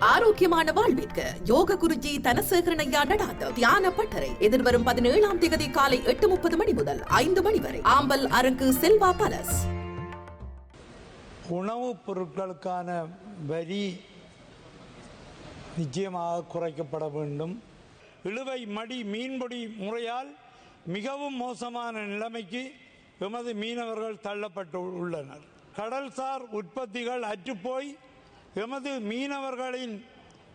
ஆரோக்கியமான வாழ்விற்கு யோக குருஜி தனசேகரனையா நடாத்த தியான பட்டறை. எதிர்வரும் பதினேழாம் தேதி காலை எட்டு முப்பது மணி முதல் ஐந்து மணி வரை. ஆம்பல் அரங்கு செல்வா பலஸ் உணவுப் பொருட்களுக்கான வரி நிச்சயமாக குறைக்கப்பட வேண்டும். இழுவை மடி மீன்பிடி முறையால் மிகவும் மோசமான நிலைமைக்கு எமது மீனவர்கள் தள்ளப்பட்டு உள்ளனர். கடல்சார் உற்பத்திகள் அற்றுப்போய் எமது மீனவர்களின்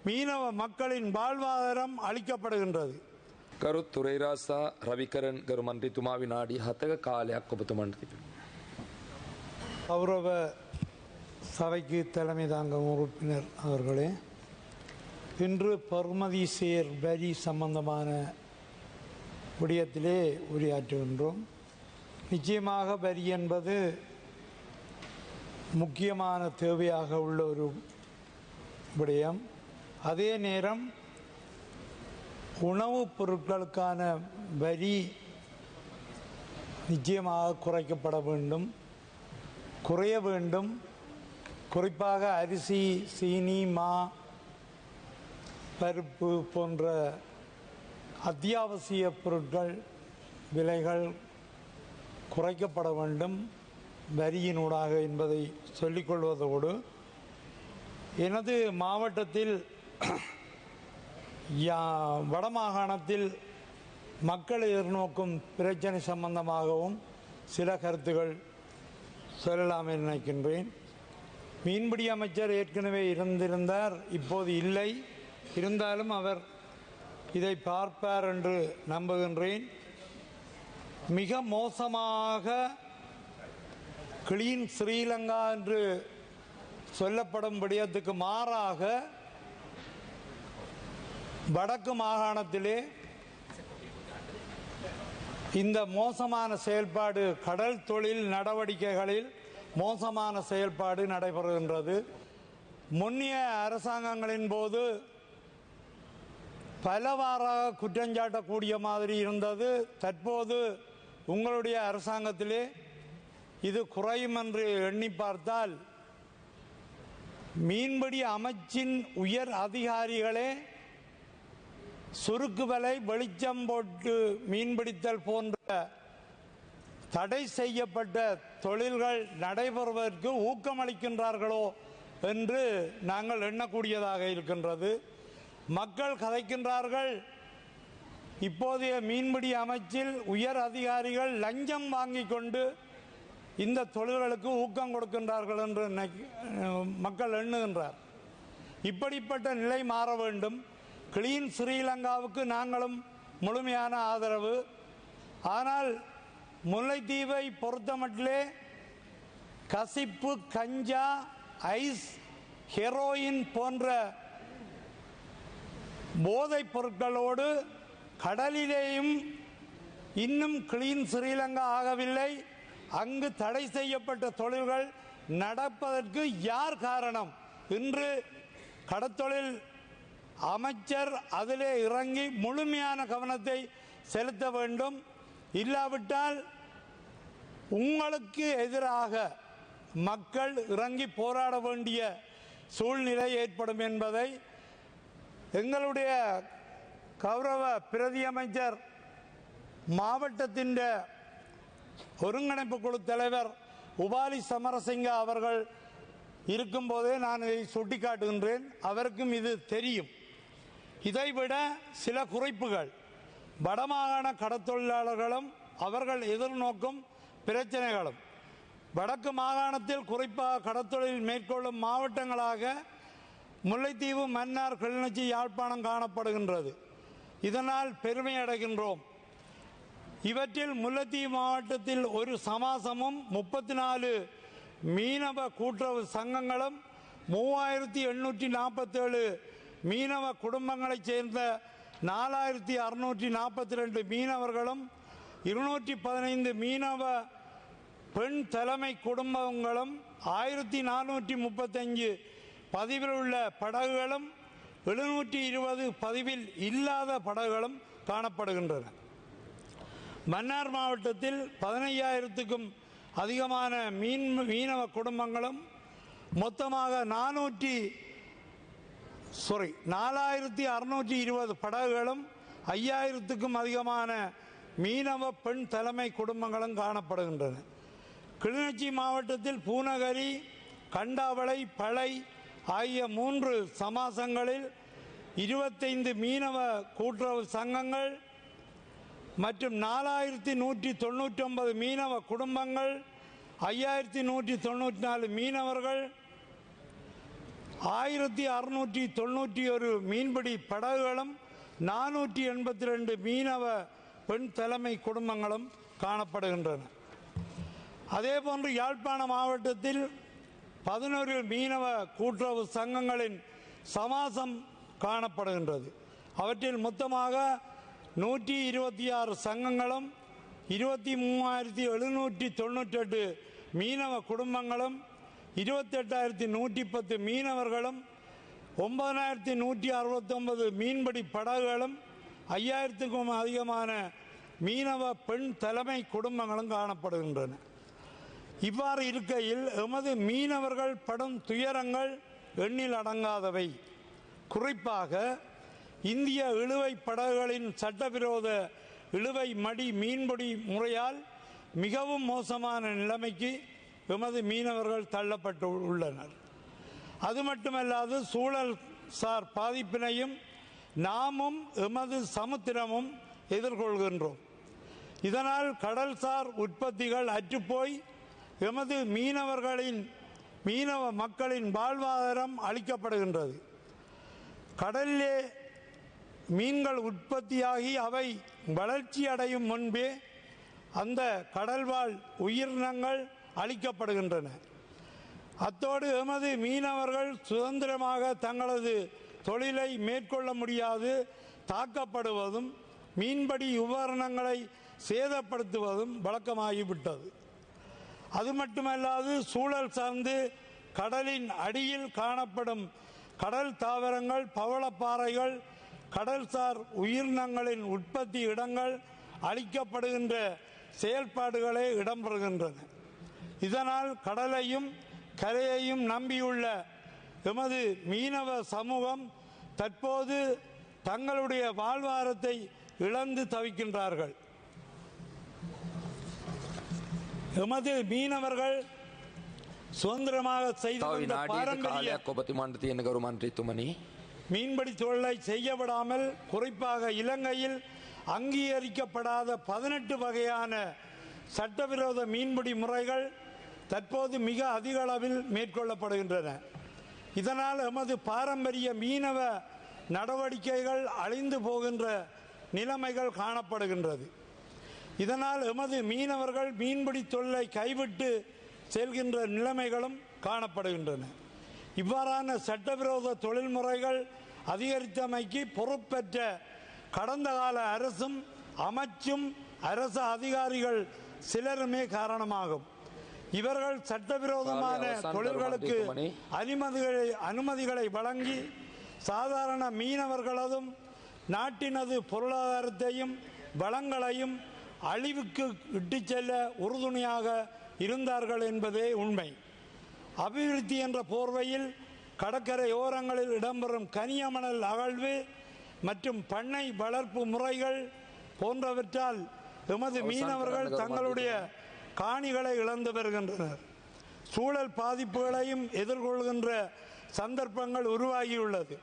மீனவ மக்களின் வாழ்வாதாரம் அளிக்கப்படுகின்றது ගරුත් තුරේරාසා රවිකරන් ගරු මන්ත්‍රීතුමා විනාඩි හතක කාලයක් ඔබතුමන්ට තිබෙන. கௌரவ சபைக்கு தலைமை தாங்கும் உறுப்பினர் அவர்களே இன்று பருமதி சேர் வரி சம்பந்தமான விடயத்திலே உரையாற்றுகின்றோம் நிச்சயமாக வரி என்பது முக்கியமான தேவையாக உள்ள ஒரு விடயம். அதே நேரம் உணவுப் பொருட்களுக்கான வரி நிச்சயமாக குறைக்கப்பட வேண்டும். குறைய வேண்டும். குறிப்பாக அரிசி சீனி மா பருப்பு போன்ற அத்தியாவசிய பொருட்கள் விலைகள் குறைக்கப்பட வேண்டும். வரியினூடாக என்பதை சொல்லிக்கொள்வதோடு எனது மாவட்டத்தில் யா- வடமாகாணத்தில் மக்கள் எதிர்நோக்கும் பிரச்சனை சம்பந்தமாகவும் சில கருத்துகள் சொல்லலாம் என நினைக்கின்றேன். மீன்பிடி அமைச்சர் ஏற்கனவே இருந்திருந்தார் இப்போது இல்லை. இருந்தாலும் அவர் இதை பார்ப்பார் என்று நம்புகின்றேன். மிக மோசமாக கிளீன் ஸ்ரீலங்கா என்று சொல்லப்படும் விடயத்துக்கு மாறாக வடக்கு மாகாணத்திலே இந்த மோசமான செயல்பாடு கடல் தொழில் நடவடிக்கைகளில் மோசமான செயல்பாடு நடைபெறுகின்றது. முன்னிய அரசாங்கங்களின் போது பலவாறாக குற்றஞ்சாட்டக்கூடிய மாதிரி இருந்தது. தற்போது உங்களுடைய அரசாங்கத்திலே இது குறையும் என்று எண்ணி பார்த்தால் மீன்பிடி அமைச்சின் உயர் அதிகாரிகளே சுருக்கு வலை வெளிச்சம் போட்டு மீன்பிடித்தல் போன்ற தடை செய்யப்பட்ட தொழில்கள் நடைபெறுவதற்கு ஊக்கமளிக்கின்றார்களோ என்று நாங்கள் எண்ணக்கூடியதாக இருக்கின்றது. மக்கள் கதைக்கின்றார்கள் இப்போதைய மீன்பிடி அமைச்சில் உயர் அதிகாரிகள் லஞ்சம் வாங்கி கொண்டு இந்த தொழில்களுக்கு ஊக்கம் கொடுக்கின்றார்கள் என்று மக்கள் எண்ணுகின்றார். இப்படிப்பட்ட நிலை மாற வேண்டும். கிளீன் ஸ்ரீலங்காவுக்கு நாங்களும் முழுமையான ஆதரவு. ஆனால் முல்லைத்தீவை பொறுத்தமட்டிலே கசிப்பு கஞ்சா ஐஸ் ஹெரோயின் போன்ற போதைப் பொருட்களோடு கடலிலேயும் இன்னும் கிளீன் ஸ்ரீலங்கா ஆகவில்லை. அங்கு தடை செய்யப்பட்ட தொழில்கள் நடப்பதற்கு யார் காரணம்? இன்று கடத்தொழில் அமைச்சர் அதிலே இறங்கி முழுமையான கவனத்தை செலுத்த வேண்டும். இல்லாவிட்டால் உங்களுக்கு எதிராக மக்கள் இறங்கி போராட வேண்டிய சூழ்நிலை ஏற்படும் என்பதை எங்களுடைய கௌரவ பிரதி அமைச்சர் மாவட்டத்தின் ஒருங்கிணைப்பு குழு தலைவர் உபாலி சமரசிங்க அவர்கள் இருக்கும்போதே நான் இதை சுட்டிக்காட்டுகின்றேன். அவருக்கும் இது தெரியும். இதைவிட சில குறிப்புகள். வடமாகாண கடத்தொழிலாளர்களும் அவர்கள் எதிர்நோக்கும் பிரச்சனைகளும். வடக்கு மாகாணத்தில் குறிப்பாக கடத்தொழில் மேற்கொள்ளும் மாவட்டங்களாக முல்லைத்தீவு மன்னார் கிளிநொச்சி யாழ்ப்பாணம் காணப்படுகின்றது. இதனால் பெருமை அடைகின்றோம். இவற்றில் முல்லைத்தீவு மாவட்டத்தில் ஒரு சமாசமும் முப்பத்தி நாலு மீனவ கூட்டுறவு சங்கங்களும் மூவாயிரத்தி எண்ணூற்றி நாற்பத்தேழு மீனவ குடும்பங்களைச் சேர்ந்த நாலாயிரத்தி அறுநூற்றி நாற்பத்தி ரெண்டு மீனவர்களும் இருநூற்றி பதினைந்து மீனவ பெண் தலைமை குடும்பங்களும் ஆயிரத்தி நானூற்றி முப்பத்தஞ்சு பதிவில் உள்ள படகுகளும் எழுநூற்றி இருபது பதிவில் இல்லாத படகுகளும் காணப்படுகின்றன. மன்னார் மாவட்டத்தில் பதினையாயிரத்துக்கும் அதிகமான மீன் மீனவ குடும்பங்களும் மொத்தமாக நானூற்றி சாரி நாலாயிரத்தி அறுநூற்றி இருபது படகுகளும் ஐயாயிரத்துக்கும் அதிகமான மீனவ பெண் தலைமை குடும்பங்களும் காணப்படுகின்றன. கிளிநொச்சி மாவட்டத்தில் பூநகரி கண்டாவளை பளை ஆகிய மூன்று சமாசங்களில் இருபத்தைந்து மீனவ கூட்டுறவு சங்கங்கள் மற்றும் நாலாயிரத்தி நூற்றி தொண்ணூற்றி ஒன்பது மீனவ குடும்பங்கள் ஐயாயிரத்தி நூற்றி தொண்ணூற்றி நாலு மீனவர்கள் ஆயிரத்தி அறுநூற்றி தொண்ணூற்றி ஒரு மீன்பிடி படகுகளும் நானூற்றி எண்பத்தி ரெண்டு மீனவ பெண் தலைமை குடும்பங்களும் காணப்படுகின்றன. அதேபோன்று யாழ்ப்பாண மாவட்டத்தில் பதினொரு மீனவ கூட்டுறவு சங்கங்களின் சமாசம் காணப்படுகின்றது. அவற்றில் மொத்தமாக நூற்றி இருபத்தி ஆறு சங்கங்களும் இருபத்தி மூவாயிரத்தி எழுநூற்றி தொண்ணூற்றெட்டு மீனவ குடும்பங்களும் இருபத்தெட்டாயிரத்தி நூற்றி பத்து மீனவர்களும் ஒன்பதாயிரத்தி நூற்றி அறுபத்தொன்பது மீன்பிடி படகுகளும் ஐயாயிரத்துக்கும் அதிகமான மீனவ பெண் தலைமை குடும்பங்களும் காணப்படுகின்றன. இவ்வாறு இருக்கையில் எமது மீனவர்கள் படும் துயரங்கள் எண்ணில் அடங்காதவை. குறிப்பாக இந்திய இழுவை படகுகளின் சட்டவிரோத இழுவை மடி மீன்பிடி முறையால் மிகவும் மோசமான நிலைமைக்கு எமது மீனவர்கள் தள்ளப்பட்டு உள்ளனர். அது மட்டுமல்லாது சூழல் சார் பாதிப்பினையும் நாமும் எமது சமுத்திரமும் எதிர்கொள்கின்றோம். இதனால் கடல்சார் உற்பத்திகள் அற்றுப்போய் எமது மீனவர்களின் மீனவ மக்களின் வாழ்வாதாரம் அளிக்கப்படுகின்றது கடலிலே மீன்கள் உற்பத்தியாகி அவை வளர்ச்சி அடையும் முன்பே அந்த கடல்வாழ் உயிரினங்கள் அளிக்கப்படுகின்றன அத்தோடு எமது மீனவர்கள் சுதந்திரமாக தங்களது தொழிலை மேற்கொள்ள முடியாது தாக்கப்படுவதும் மீன்பிடி உபகரணங்களை சேதப்படுத்துவதும் வழக்கமாகிவிட்டது. அது மட்டுமல்லாது சூழல் சார்ந்து கடலின் அடியில் காணப்படும் கடல் தாவரங்கள் பவளப்பாறைகள் கடல்சார் உயிரினங்களின் உற்பத்தி இடங்கள் அளிக்கப்படுகின்ற செயல்பாடுகளே இடம்பெறுகின்றது இதனால் கடலையும் கரையையும் நம்பியுள்ள எமது மீனவ சமூகம் தற்போது தங்களுடைய வாழ்வாரத்தை இழந்து தவிக்கின்றார்கள். எமது மீனவர்கள் சுதந்திரமாக செய்த பாரம்பரிய மீன்பிடி தொழிலை செய்யப்படாமல் குறிப்பாக இலங்கையில் அங்கீகரிக்கப்படாத பதினெட்டு வகையான சட்டவிரோத மீன்பிடி முறைகள் தற்போது மிக அதிக அளவில் மேற்கொள்ளப்படுகின்றன. இதனால் எமது பாரம்பரிய மீனவ நடவடிக்கைகள் அழிந்து போகின்ற நிலைமைகள் காணப்படுகின்றது. இதனால் எமது மீனவர்கள் மீன்பிடி தொழிலை கைவிட்டு செல்கின்ற நிலைமைகளும் காணப்படுகின்றன. இவ்வாறான சட்டவிரோத தொழில்முறைகள் அதிகரித்தமைக்கு பொறுப்பேற்ற கடந்த கால அரசும் அமைச்சும் அரசு அதிகாரிகள் சிலருமே காரணமாகும். இவர்கள் சட்டவிரோதமான தொழில்களுக்கு அனுமதிகளை அனுமதிகளை வழங்கி சாதாரண மீனவர்களதும் நாட்டினது பொருளாதாரத்தையும் வளங்களையும் அழிவுக்கு இட்டுச் செல்ல உறுதுணையாக இருந்தார்கள் என்பதே உண்மை. அபிவிருத்தி என்ற போர்வையில் கடற்கரை ஓரங்களில் இடம்பெறும் கனியமணல் அகழ்வு மற்றும் பண்ணை வளர்ப்பு முறைகள் போன்றவற்றால் எமது மீனவர்கள் தங்களுடைய காணிகளை இழந்து வருகின்றனர். சூழல் பாதிப்புகளையும் எதிர்கொள்கின்ற சந்தர்ப்பங்கள் உருவாகியுள்ளது.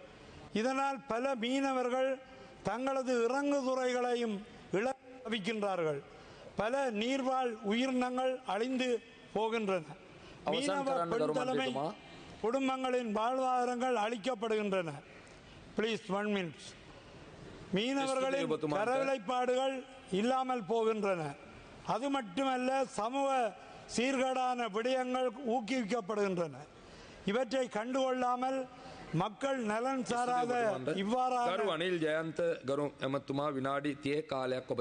இதனால் பல மீனவர்கள் தங்களது இறங்குதுறைகளையும் இழக்கின்றார்கள் பல நீர்வாழ் உயிரினங்கள் அழிந்து போகின்றன. மீனவ பெண் தலைமை? குடும்பங்களின் வாழ்வாதாரங்கள் அழிக்கப்படுகின்றன. ப்ளீஸ் ஒன் மினிட்ஸ் மீனவர்களின் தரவிலைப்பாடுகள் இல்லாமல் போகின்றன. அது மட்டுமல்ல சமூக சீர்கேடான விடயங்கள் ஊக்குவிக்கப்படுகின்றன. இவற்றை கண்டுகொள்ளாமல் மக்கள் நலன் சாராத ಇವ್ವಾರ ಗರು ஜெயந்த் ಜಯಂತ್ ಗರು ಮತ್ತು ವಿನಾಡಿ ತೇ ಕಾಲಕ್ಕೆ